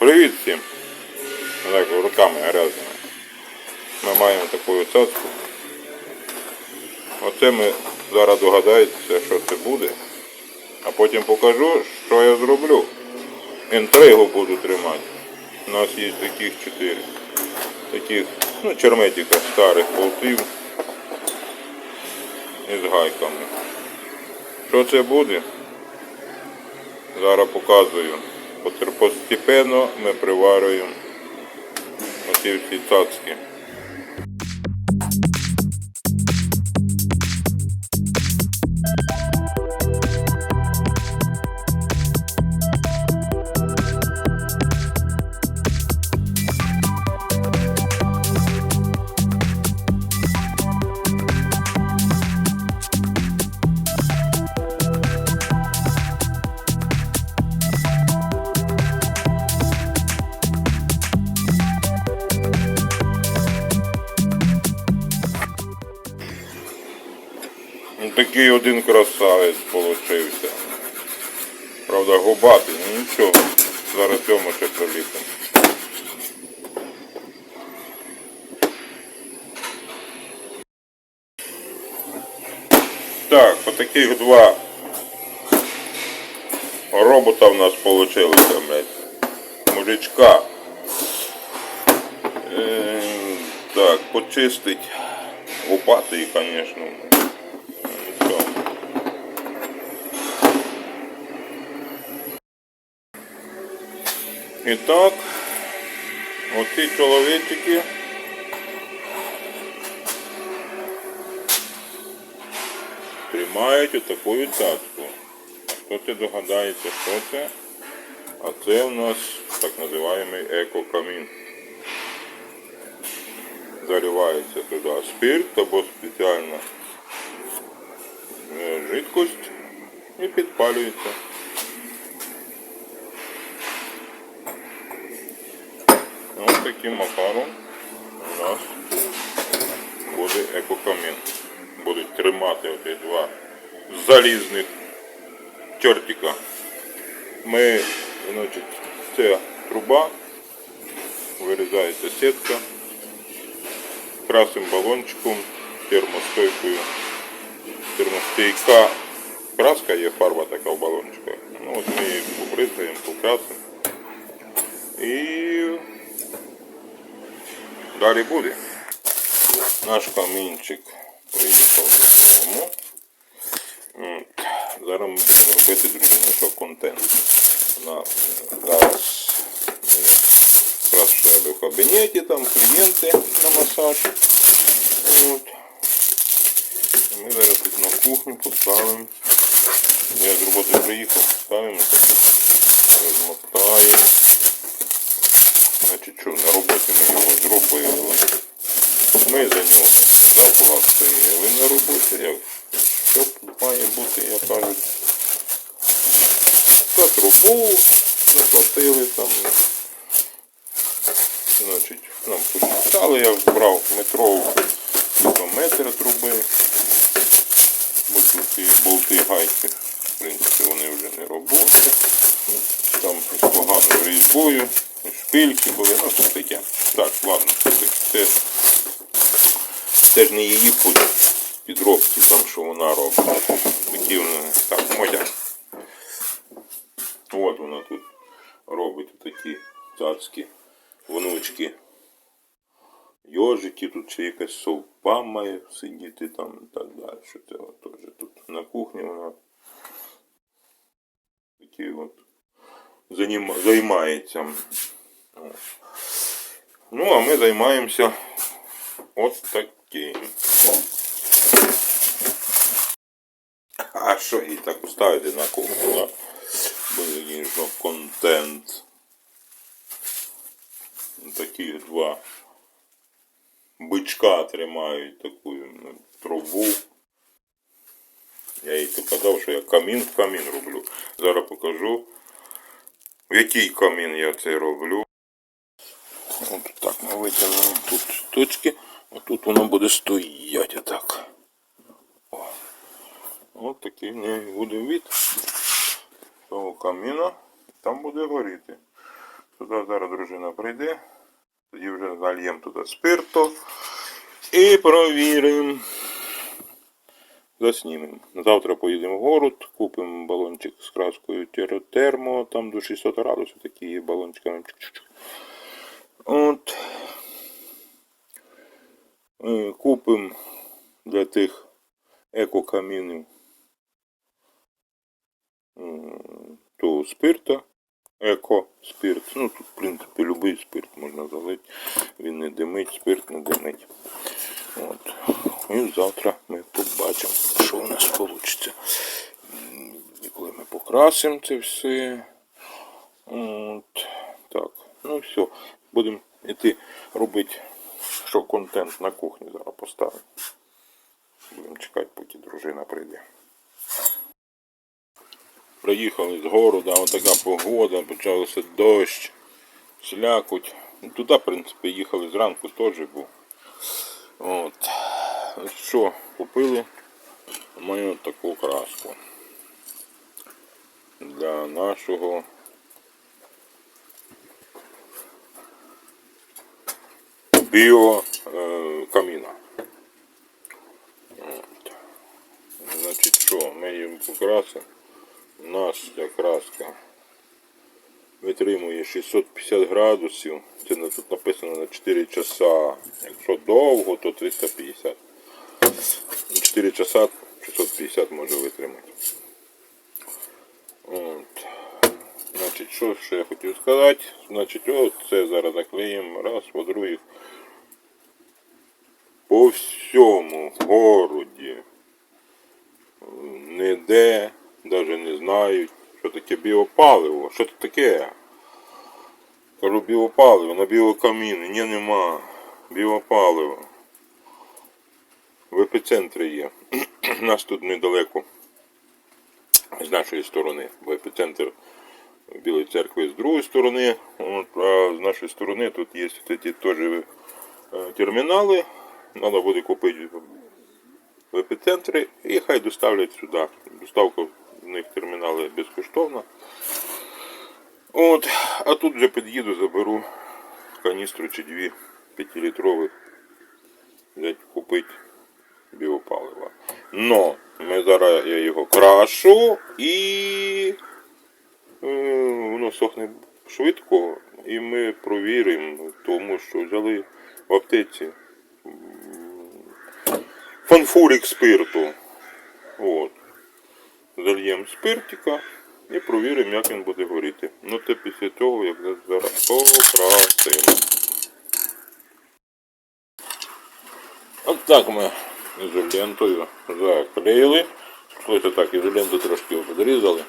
Привіт всім! Так, руками грязними. Ми маємо таку цацку. Оце ми зараз догадаєтеся, що це буде. А потім покажу, що я зроблю. Інтригу буду тримати. У нас є таких чотири. Таких, ну, черметика старих болтів із гайками. Що це буде? Зараз показую. Постепенно ми приварюємо оці всі цацки. Такий один красавець получився. Правда, губатий, ну нічого. Зараз цьому ще приліпимо. Так, отаких два робота в нас получилися, блядь. Мужичка. Е, так, почистить. Губатий, звісно. І так, оці чоловічики тримають отаку цацку. Хто це догадається, що це? А це у нас так називаємо екокамін. Заливається туди спирт або спеціальна е, жидкость і підпалюється. Ось таким макаром у нас буде екокамін. Будуть тримати оці два залізних чортика. Ми, значить, це труба, вирізається сітка, красим балончиком, термостойкою, термостійка. Краска є фарба така в балончиках. Ну, от ми її побризаємо, покрасимо. І далі буде. Наш камінчик приїхав додому. Зараз ми будемо робити друзі, що контент. У зараз ми якраз в кабінеті, там клієнти на масаж. От. Ми зараз тут на кухню поставимо. Я з роботи приїхав, ставимо розмотаємо. Значить, що на роботі ми його зробили. Ми за нього наплатили на роботі. Як що має бути, як кажуть. За трубу заплатили там. Значить, нам посчитали, я брав метрову метр труби. Бо ці болти гайки, в принципі, вони вже не робочі. Там із поганою різьбою, шпильки були, ну це таке. Так, ладно, це, це, ж не її під- підробки, там, що вона робить. Такі так, модя. От вона тут робить такі царські внучки. Йожики, тут ще якась совпа має сидіти там і так далі. Що це теж тут на кухні вона такі от займається. Ну, а ми займаємося от таким. А що її так поставити на такий що контент. Такі два бичка тримають таку трубу. Я їй то казав, що я камін в камін роблю. Зараз покажу, в який камін я це роблю. От так ми витягнемо тут точки, тут воно буде стояти отак. От такий в неї буде від того каміна, там буде горіти. Туди зараз дружина прийде. Тоді вже зальємо туди спирту. І провіримо. Заснімемо. Завтра поїдемо в город, купимо балончик з краскою тер- термо, там до 600 градусів такі балончиками. От. Е, Купимо для тих екокамінів м, то спирта, еко спирт. Ну тут, в принципі, будь-який спирт можна залити. Він не димить, спирт не димить. От. І завтра ми побачимо, що у нас вийде. І коли ми покрасимо це все. От. Так, ну все. Будемо йти робити, що контент на кухні зараз поставимо. Будемо чекати, поки дружина прийде. Приїхали з города, от така погода, почався дощ, слякоть. Ну, Туди, в принципі, їхали зранку теж був. От. Що, купили мою таку краску для нашого біокаміна. Значить що, ми їм покрасимо. У нас ця краска витримує 650 градусів. Це тут написано на 4 часа. Якщо довго, то 350. На 4 часа 650 може витримати. От. Значить, що ще я хотів сказати? Значить, от це зараз наклеїмо раз, по-друге. По всьому городі ніде навіть не знають, що таке біопаливо. Що це таке? Кажу, біопаливо на біокаміни. Ні, нема. Біопаливо. В епіцентрі є. У нас тут недалеко з нашої сторони, бо епіцентр Білої церкви з другої сторони, а з нашої сторони тут є ті теж е, термінали. Треба буде купити в епіцентрі і хай доставлять сюди. Доставка в них термінали безкоштовна. От, а тут вже під'їду, заберу каністру чи дві 5-літрових. Взять купити біопалива. Но ми зараз я його крашу і е, воно сохне швидко. І ми провіримо, тому що взяли в аптеці фанфурик спирту. От. Зальємо спиртика і провіримо, як він буде горіти. Ну це після того, як зараз покрасимо. От так ми ізолентою заклеїли. Слухайте так ізоленту трошки подрізали.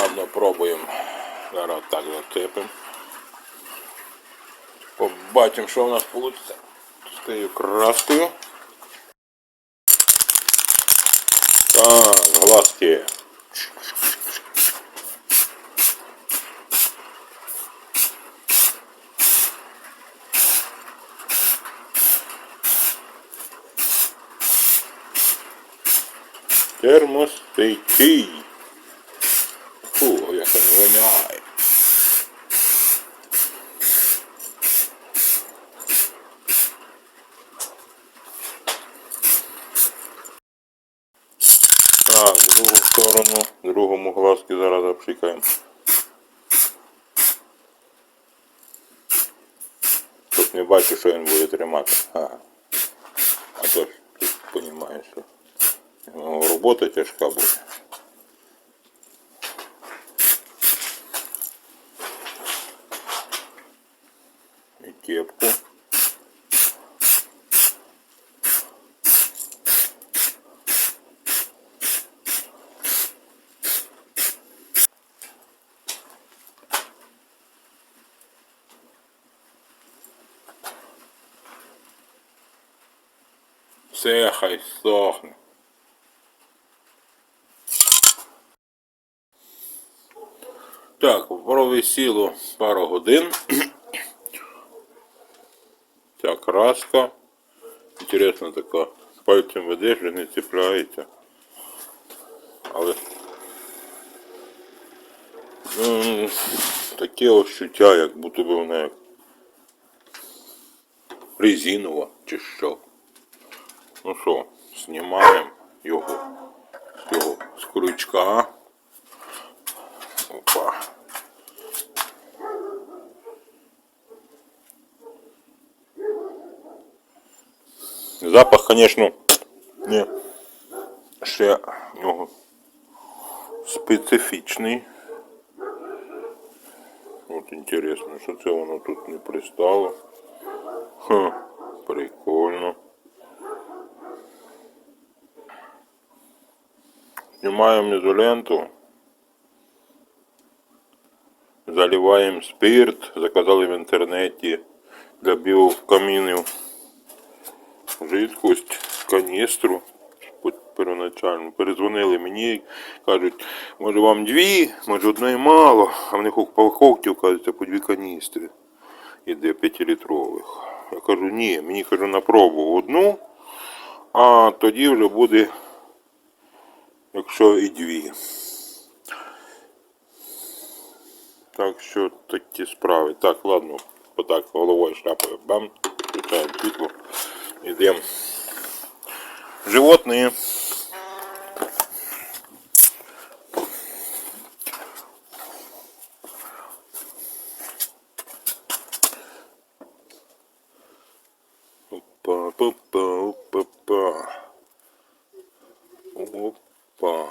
Ладно, пробуємо. Зараз так зацепимо. Побачимо, що у нас вийде. Тією краскою. Так, глазки. Термостійкий. Фу, як він воняє. Так, в другу сторону, другому глазки зараз запшикаємо. Тут не бачу, що він буде тримати. Ага. А то ж тут розумієш, що робота тяжка буде. І кепку. Все хай сохне. Так, провисіло пару годин. Ця краска. Інтересна така. Пальцем ведеш, вже не цепляється. Але М, Таке ощуття, як будто би вона резинова чи що. Ну що, знімаємо його з цього з крючка. Запах, конечно, не ще в нього специфічний. От інтересно, що це воно тут не пристало. Ха, прикольно. Знімаємо ізоленту. Заливаємо спирт, заказали в інтернеті для біокамінів жидкость, каністру первоначально. Перезвонили мені, кажуть, може вам дві, може одної мало, а в них упаковки, кажуть, по дві каністри. Іде 5-літрових. Я кажу, ні, мені кажу на пробу одну, а тоді вже буде, якщо і дві. Так що такі справи. Так, ладно, отак головою шляпою. Бам, включаємо світло. Идем. Животные. Опа, опа, опа, опа.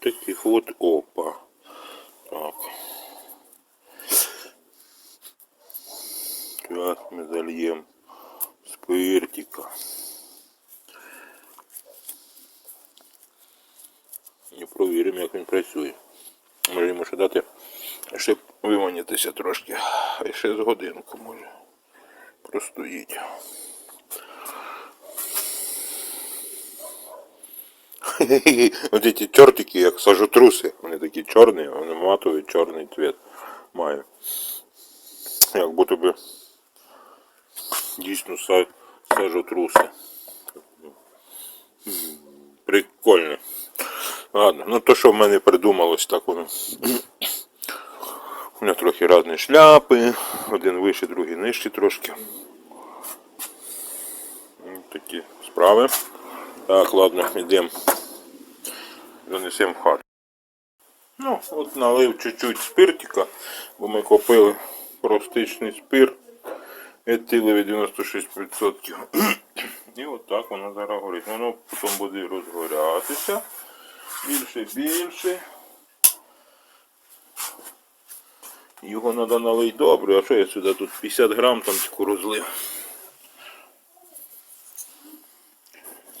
Таких вот опа. Сейчас мы зальем спиртика. І провіримо, як він працює. Може йому ще дати ще виманитися трошки. А ще з годинку може. Простоїть. Ось ці чортики, як сажотруси. Вони такі чорні, вони матовий чорний цвіт мають. Як будто би дійсно са- сажотруси. Прикольно. Ладно, ну то, що в мене придумалось, так воно. У мене трохи різні шляпи, один вище, другий нижче трошки. Такі справи. Так, ладно, йдемо. Занесемо в хату. Ну, от налив чуть-чуть спиртика, бо ми купили простичний спирт етилові 96%. І от так воно зараз горить. Воно потім буде розгорятися. Більше, більше. Його треба налити добре, а що я сюди тут 50 грам там тільки розлив.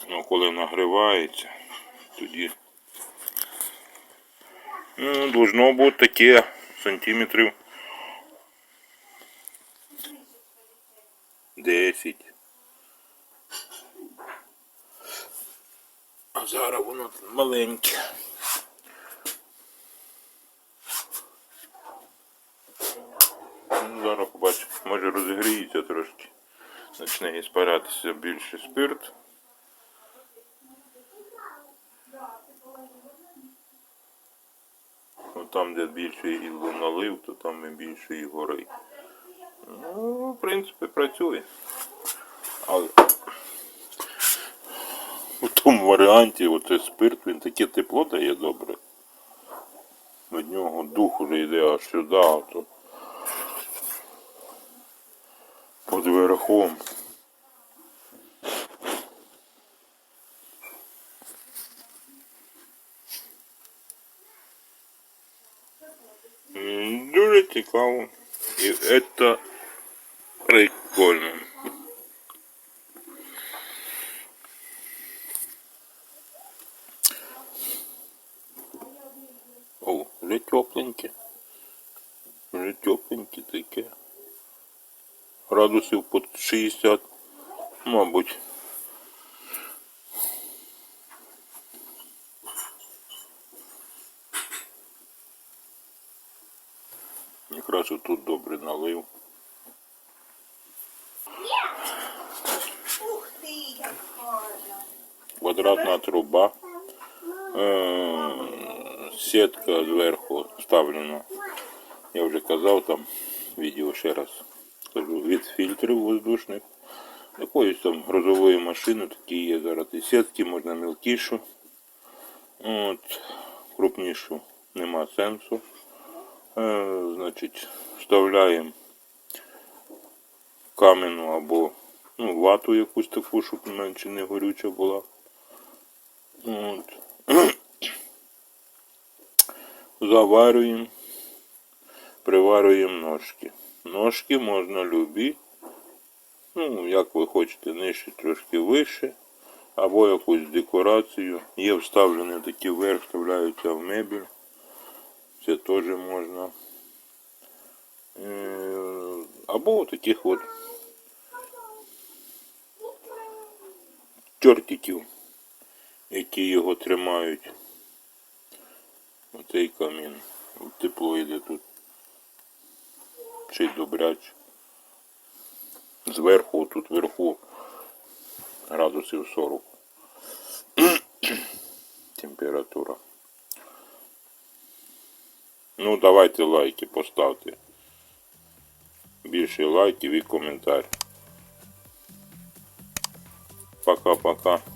Ну, коли нагрівається, тоді ну, должно бути таке сантиметрів 10. А зараз воно маленьке. Ну, зараз побачимо, може розігріється трошки. Почне іспарятися більше спирт. Ну, там, де більше і налив, то там і більше і горить. Ну, в принципі, працює. Але у тому варіанті оцей спирт, він таке тепло дає добре. Від нього дух уже йде аж сюди, а то під верхом. Дуже цікаво. І це прикольно. О, вже тепленьке. Вже тепленьке таке. Градусів під 60, мабуть. Якраз тут добре налив. Ух ти, як гарно. Квадратна труба. Е, Сітка зверху вставлена. Я вже казав там відео ще раз. Кажу, від фільтрів воздушних. Якоїсь там грузової машини такі є зараз. І сітки можна мілкішу. От, крупнішу нема сенсу. Е, значить, вставляємо каменну або ну, вату якусь таку, щоб менше не горюча була. От. Заварюємо, приварюємо ножки. Ножки можна любі. Ну, як ви хочете, нижче, трошки вище. Або якусь декорацію. Є вставлені такі вверх, вставляються в мебіль. Це теж можна. Е, Або таких от чортиків, які його тримають. Оцей камін. Тепло йде тут. Чи добряч. Зверху, тут вверху градусів 40. Температура. Ну, давайте лайки поставте. Більше лайків і коментар. Пока-пока.